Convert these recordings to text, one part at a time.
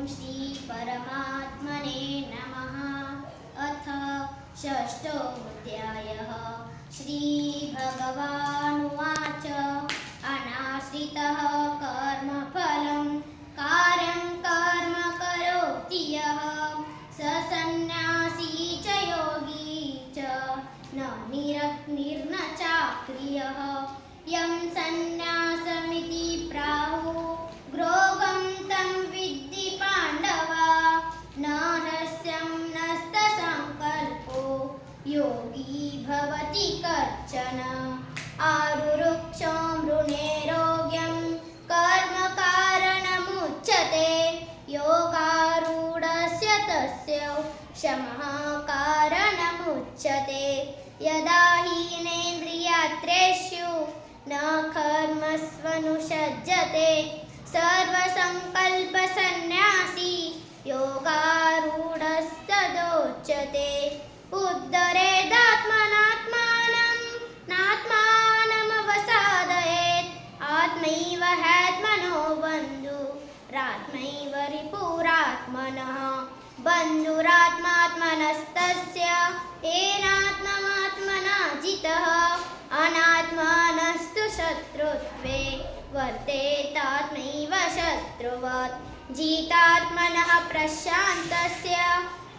ॐ श्रीपरमात्मने नमः। अथ षष्ठोऽध्यायः। श्रीभगवानुवाच। अनाश्रितः कर्मफलं। कार्यं कर्म करोति यः। स सन्न्यासी च योगी च। न निरग्निर्न चाक्रियः। यं सन्न्यासमिति योगी भवति कश्चन आरुरुक्षो मृणेरोग्यं कर्मकारणमुच्यते योगारूढस्य तस्य क्षमः कारणमुच्यते। यदा हीनेन्द्रियात्रेषु न कर्मस्वनुषज्जते सर्वसङ्कल्पसन्न्यासी योगारूढस्तदोच्यते। उद्धरे आत्मैव ह्यात्मनो बन्धुरात्मैव रिपुरात्मनः। बन्धुरात्मात्मनस्तस्य। येनात्ममात्मना जितः अनात्मानस्तु शत्रुत्वे। वर्तेतात्मैव शत्रुवत्। जितात्मनः प्रशान्तस्य।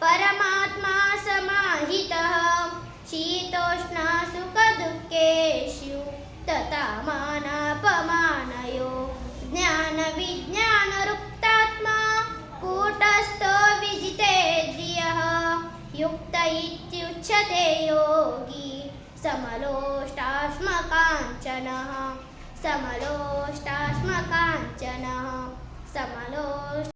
परमात्मा इत्युच्यते योगी। समलोष्टाश्मकाञ्चनः समलोष्टाश्मकाञ्चनः समलोष्ट